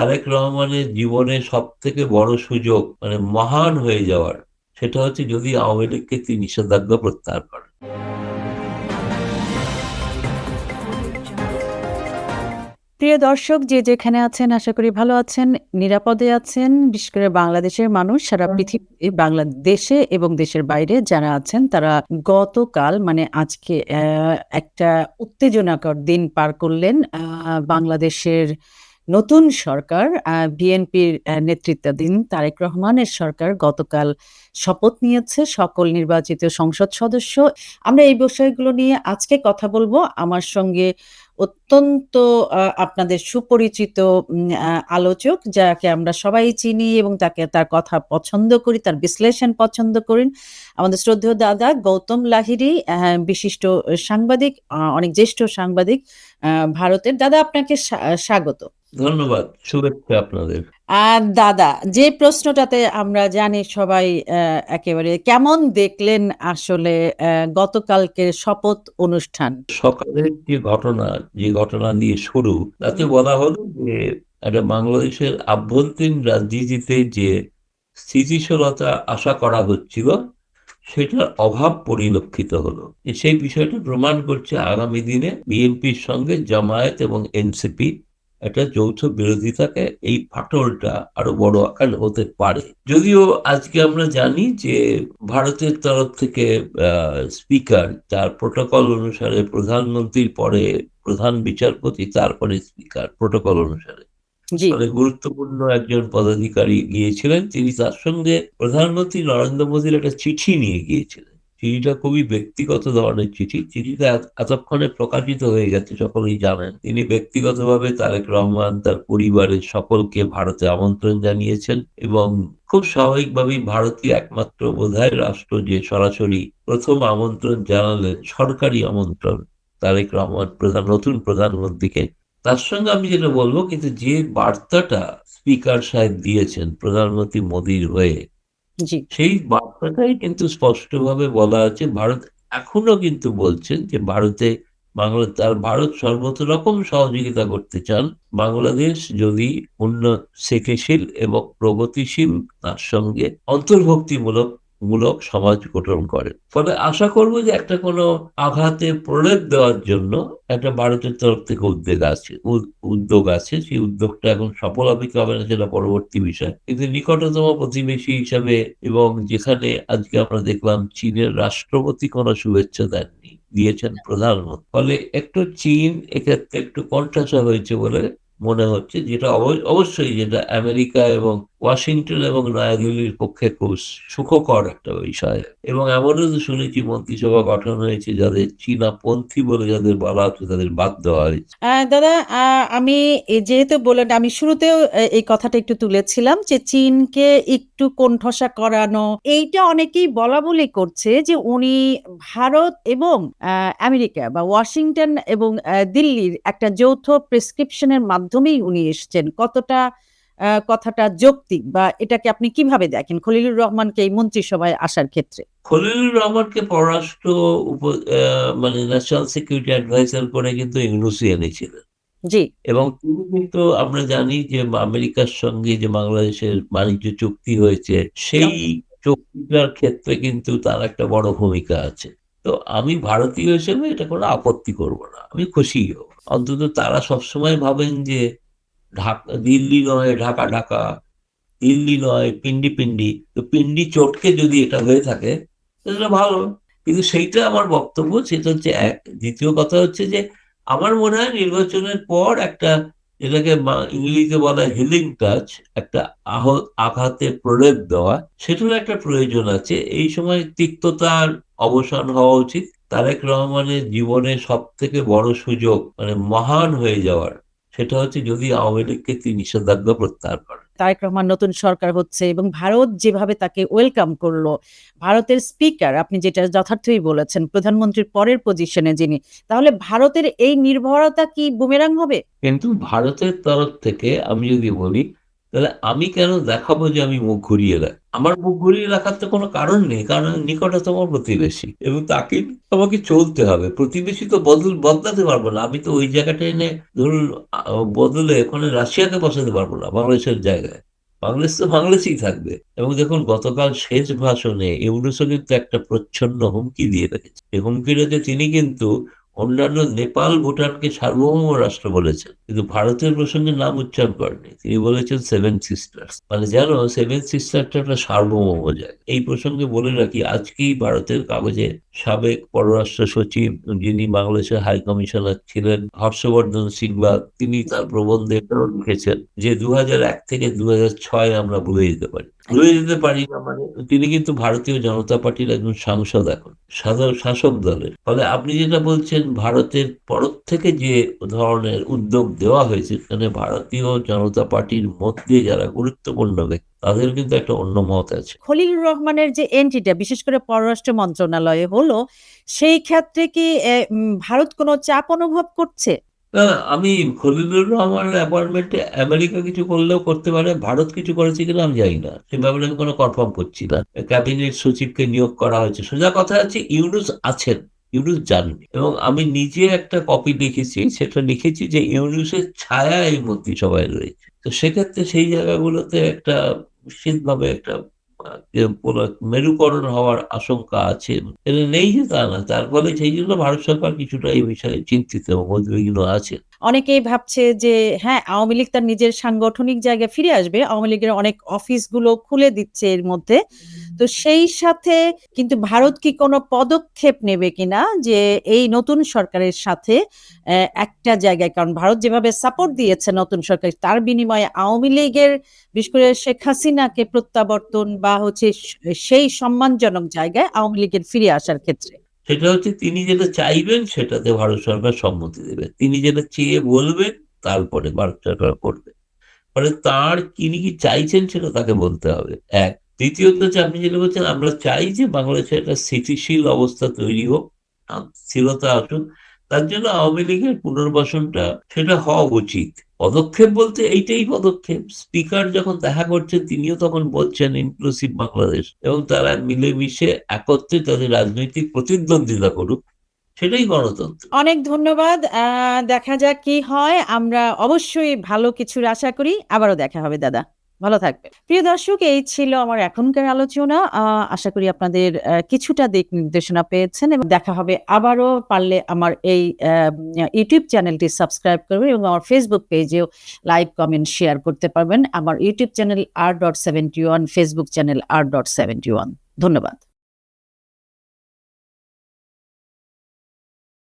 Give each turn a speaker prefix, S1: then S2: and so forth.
S1: তারেক রহমানের জীবনে সব থেকে বড় সুযোগ মানে মহান হয়ে যাওয়ার, সেটা হচ্ছে যদি আওয়ামী লীগকে তিনি নিষেধাজ্ঞা প্রত্যাহার করেন।
S2: প্রিয় দর্শক, যে যেখানে আছেন, আশা করি ভালো আছেন, নিরাপদে আছেন, বিশেষ করে বাংলাদেশের মানুষ, সারা পৃথিবী, বাংলাদেশে এবং দেশের বাইরে যারা আছেন, তারা গতকাল মানে আজকে একটা উত্তেজনাকর দিন পার করলেন বাংলাদেশের নতুন সরকার বিএনপির নেতৃত্বাধীন তারেক রহমানের সরকার গতকাল শপথ নিয়েছে সকল নির্বাচিত সংসদ সদস্য। আমরা এই বিষয়গুলো নিয়ে আজকে কথা বলব। আমার সঙ্গে অত্যন্ত আপনাদের সুপরিচিত আলোচক যাকে আমরা সবাই চিনি এবং তাকে তার কথা পছন্দ করি তার বিশ্লেষণ পছন্দ করি আমাদের শ্রদ্ধেয় দাদা গৌতম আহ, বিশিষ্ট সাংবাদিক অনেক জ্যেষ্ঠ সাংবাদিক ভারতের। দাদা আপনাকে স্বা- স্বাগত।
S1: ধন্যবাদ শুভেচ্ছা আপনাদের।
S2: আর দাদা যে প্রশ্নটাতে আমরা জানি সবাই একেবারে কেমন দেখলেন আসলে গতকালকের শপথ অনুষ্ঠান?
S1: সকালের যে ঘটনা যে ঘটনা নিয়ে শুরু তাতে বলা হলো যে একটা বাংলাদেশের আভ্যন্তরীণ রাজনীতিতে যে স্থিতিশীলতা আশা করা হচ্ছিল সেটার অভাব পরিলক্ষিত হলো। সেই বিষয়টা প্রমাণ করছে আগামী দিনে বিএনপির সঙ্গে জামায়াত এবং এনসিপি একটা যৌথ বিরোধিতাকে এই ফাটলটা আরও বড় আকার হতে পারে। যদিও আজকে আমরা জানি যে ভারতের তরফ থেকে স্পিকার তার প্রোটোকল অনুসারে প্রধানমন্ত্রীর পরে প্রধান বিচারপতি তারপরে স্পিকার প্রোটোকল অনুসারে। গুরুত্বপূর্ণ একজন পদাধিকারী গিয়েছিলেন তিনি তার সঙ্গে প্রধানমন্ত্রী নরেন্দ্র মোদীর একটা চিঠি নিয়ে গিয়েছিলেন। চিঠিটা খুবই ব্যক্তিগত ধরনের চিঠি। চিঠিটা এতক্ষণে প্রকাশিত হয়ে গেছে, সকলেই জানেন। তিনি ব্যক্তিগতভাবে তারেক রহমান, তার পরিবারের সকলকে ভারতে আমন্ত্রণ জানিয়েছেন এবং খুব স্বাভাবিকভাবেই ভারতীয় একমাত্র বোধহয় রাষ্ট্র যে সরাসরি প্রথম আমন্ত্রণ জানালেন সরকারি আমন্ত্রণ তারেক রহমান, প্রধান, নতুন প্রধানমন্ত্রীকে। তার সঙ্গে আমি যেটা বলব, কিন্তু যে বার্তাটা স্পিকার সাহেব দিয়েছেন প্রধানমন্ত্রী মোদীর হয়ে সেই বার্তাটাই কিন্তু স্পষ্টভাবে বলা আছে। ভারত এখনও কিন্তু বলছেন যে ভারতে বাংলা, তার ভারত সর্বত রকম সহযোগিতা করতে চান। বাংলাদেশ যদি অন্য স্থিতিশীল এবং প্রগতিশীল তার সঙ্গে অন্তর্ভুক্তিমূলক মূলক সমাজ গঠন করে। ফলে আশা করব যে একটা কোনো আঘাতে প্রলেপ দেওয়ার জন্য একটা ভারতের তরফ থেকে উদ্যোগ আছে, উদ- উদ্যোগ আছে। সেই উদ্যোগটা এখন সফল হবে কি হবে না সেটা পরবর্তী বিষয়। কিন্তু নিকটতম প্রতিবেশী হিসাবে এবং যেখানে আজকে আমরা দেখলাম চীনের রাষ্ট্রপতি কোনো শুভেচ্ছা দেননি, দিয়েছেন প্রধানমন্ত্রী। ফলে একটু চীন এক্ষেত্রে একটু কণ্ঠাসা হয়েছে বলে মনে হচ্ছে, যেটা অব- অবশ্যই যেটা আমেরিকা এবং ওয়াশিংটন এবং নয়াদিল্লির পক্ষে খুব সুখকর একটা বিষয়। এবং এমনও তো শুনেছি, মন্ত্রিসভা গঠন হয়েছে, যাদের চীনা পন্থী বলে যাদের বলা হচ্ছে, তাদের বাদ দেওয়া হয়েছে।
S2: দাদা আমি যেহেতু বললেন, আমি শুরুতেও এই কথাটা একটু তুলেছিলাম যে চীনকে একটু কোণঠাসা করানো, এইটা অনেকেই বলা বলি করছে যে উনি ভারত এবং আমেরিকা বা ওয়াশিংটন এবং দিল্লির একটা যৌথ প্রেসক্রিপশনের মাধ্যমেই উনি এসছেন। কতটা কথাটা যৌক্তিক বা এটাকে আপনি কীভাবে দেখেন? খলিলুর রহমানকে এই মন্ত্রিসভায় আসার ক্ষেত্রে।
S1: খলিলুর রহমানকে পররাষ্ট্র মানে ন্যাশনাল সিকিউরিটি অ্যাডভাইজার করে কিন্তু ইউনুসি এনেছিলেন
S2: জি।
S1: এবং তিনি কিন্তু আমরা জানি যে আমেরিকার সঙ্গে যে বাংলাদেশের বাণিজ্য চুক্তি হয়েছে সেই চুক্তিটার ক্ষেত্রে কিন্তু তার একটা বড় ভূমিকা আছে। তো আমি ভারতীয় হিসেবে এটা কোনো আপত্তি করব না। আমি খুশি হব অন্তত তারা সবসময় ভাবেন যে ঢাকা, দিল্লি নয়, ঢাকা ঢাকা। দিল্লি নয়, পিন্ডি পিন্ডি। তো পিন্ডি চটকে যদি এটা হয়ে থাকে তাহলে ভালো। কিন্তু সেইটা আমার বক্তব্য, সেটা হচ্ছে এক। দ্বিতীয় কথা হচ্ছে যে, আমার মনে হয় নির্বাচনের পর একটা যেটাকে মা- ইংরেজিতে বলা হিলিং টাচ, একটা আহ, আঘাতে প্রলেপ দেওয়া সেটার একটা প্রয়োজন আছে। এই সময় তিক্ততার অবসান হওয়া উচিত। তারেক রহমানের জীবনে সব থেকে বড় সুযোগ মানে মহান হয়ে যাওয়ার সেটা হচ্ছে যদি আওয়ামী লীগকে তিনি নিষেধাজ্ঞা প্রত্যাহার করেন
S2: তারেক রহমান নতুন সরকার হচ্ছে এবং ভারত যেভাবে তাকে ওয়েলকাম করল ভারতের স্পিকার আপনি যেটা যথার্থই বলেছেন প্রধানমন্ত্রীর পরের পজিশনে যিনি তাহলে ভারতের এই নির্ভরতা কি বুমেরাং হবে?
S1: কিন্তু ভারতের তরফ থেকে আমি যদি বলি তাহলে আমি কেন দেখাবো যে আমি মুখ ঘুরিয়ে দেয় আমার ঘুরিয়ে রাখার তো কোনো কারণ নেই, কারণ নিকটতম প্রতিবেশী। এবং তাকে আমাকে চলতে হবে। প্রতিবেশী তো বদল, বদলাতে পারব না। আমি তো ওই জায়গাটা এনে ধরুন বদলে ওখানে রাশিয়াকে বসাতে পারব না, বাংলাদেশের জায়গায়। বাংলাদেশ তো বাংলাদেশেই থাকবে। এবং দেখুন, গতকাল শেষ ভাষণে ইউনুসও কিন্তু একটা প্রচ্ছন্ন হুমকি দিয়ে রেখেছে। এই হুমকিটাতে তিনি কিন্তু অন্যান্য নেপাল, ভুটানকে সার্বভৌম রাষ্ট্র বলেছেন, কিন্তু ভারতের প্রসঙ্গে নাম উচ্চারণ করেনি তিনি বলেছেন সেভেন সিস্টার্স মানে জানো সেভেন সিস্টারটা একটা সার্বভৌম জায়গা। এই প্রসঙ্গে বলে রাখি, আজকেই ভারতের কাগজে সাবেক পররাষ্ট্র সচিব যিনি বাংলাদেশের হাই কমিশনার ছিলেন, হর্ষবর্ধন সিংবা তিনি তার প্রবন্ধে লিখেছেন যে দু থেকে দু আমরা ভুলে যেতে পারি। ভুলে যেতে পারি না মানে তিনি কিন্তু ভারতীয় জনতা পার্টির একজন সাংসদ এখন, সাধারণ শাসক দলের। ফলে আপনি যেটা বলছেন, ভারতের তরফ থেকে যে ধরনের উদ্যোগ দেওয়া হয়েছে, সেখানে ভারতীয় জনতা পার্টির মধ্যে যারা গুরুত্বপূর্ণ ব্যক্তি, তাদের কিন্তু একটা অন্য মত আছে।
S2: খলিলুর রহমানের যে এন্ট্রিটা বিশেষ করে পররাষ্ট্র মন্ত্রণালয়ে হলো, সেই ক্ষেত্রে কি ভারত কোনো চাপ অনুভব করছে?
S1: না আমি খলিলুর রহমানের অ্যাপয়েন্টমেন্টে আমেরিকা কিছু করলেও করতে পারে, ভারত কিছু করেছে কিনা আমি জানি না। সে ব্যাপারে আমি কোনো কনফার্ম করছি না। ক্যাবিনেট সচিবকে নিয়োগ করা হয়েছে। সোজা কথা আছে ইউনুস আছেন, ইউনুস জানবে। এবং আমি নিজে একটা কপি লিখেছি, সেটা লিখেছি যে ইউনুসের ছায়া এই মন্ত্রিসভায় রয়েছে। তো সেক্ষেত্রে সেই জায়গাগুলোতে একটা নিশ্চিতভাবে একটা মেরুকরণ হওয়ার আশঙ্কা আছে। এটা নেই যে তা না, তার ফলে সেই জন্য ভারত সরকার কিছুটা এই বিষয়ে চিন্তিত এবং উদ্বিগ্ন আছে।
S2: অনেকেই ভাবছে যে হ্যাঁ আওয়ামী লীগ তার নিজের সাংগঠনিক জায়গায় ফিরে আসবে। আওয়ামী লীগের অনেক অফিসগুলো খুলে দিচ্ছে এর মধ্যে। তো সেই সাথে কিন্তু ভারত কি কোনো পদক্ষেপ নেবে কিনা যে, এই নতুন সরকারের সাথে একটা জায়গায়? কারণ ভারত যেভাবে সাপোর্ট দিয়েছে নতুন সরকার, তার বিনিময়ে আওয়ামী লীগের, বিশেষ করে শেখ হাসিনাকে প্রত্যাবর্তন বা হচ্ছে সেই সম্মানজনক জায়গায় আওয়ামী লীগের ফিরে আসার ক্ষেত্রে।
S1: সেটা হচ্ছে তিনি যেটা চাইবেন সেটাতে ভারত সরকার সম্মতি দেবে। তিনি যেটা চেয়ে বলবেন তারপরে ভারত সরকার করবে। ফলে তার তিনি কি চাইছেন সেটা তাকে বলতে হবে। এক। দ্বিতীয়ত হচ্ছে আপনি যেটা বলছেন, আমরা চাই যে বাংলাদেশে একটা স্থিতিশীল অবস্থা তৈরি হোক স্থিরতা আসুক। তার জন্য আওয়ামী লীগের পুনর্বাসনটা সেটা হওয়া উচিত। পদক্ষেপ বলতে এইটাই পদক্ষেপ। স্পিকার যখন দেখা করছেন, তিনিও তখন বলছেন ইনক্লুসিভ বাংলাদেশ এবং তারা মিলেমিশে একত্রে তাদের রাজনৈতিক প্রতিদ্বন্দ্বিতা করুক, সেটাই গণতন্ত্র।
S2: অনেক ধন্যবাদ। দেখা যাক কি হয়। আমরা অবশ্যই ভালো কিছুর আশা করি। আবারও দেখা হবে, দাদা। ভালো থাকবে প্রিয় দর্শক, এই ছিল আমার এখনকার আলোচনা। আশা করি আপনাদের কিছুটা দিক নির্দেশনা পেয়েছেন এবং দেখা হবে আবারও। পারলে আমার এই ইউটিউব চ্যানেলটি সাবস্ক্রাইব করবেন এবং আমার ফেসবুক পেজেও লাইক, কমেন্ট, শেয়ার করতে পারবেন। আমার YouTube channel R dot seventy one Facebook channel R dot seventy one ধন্যবাদ।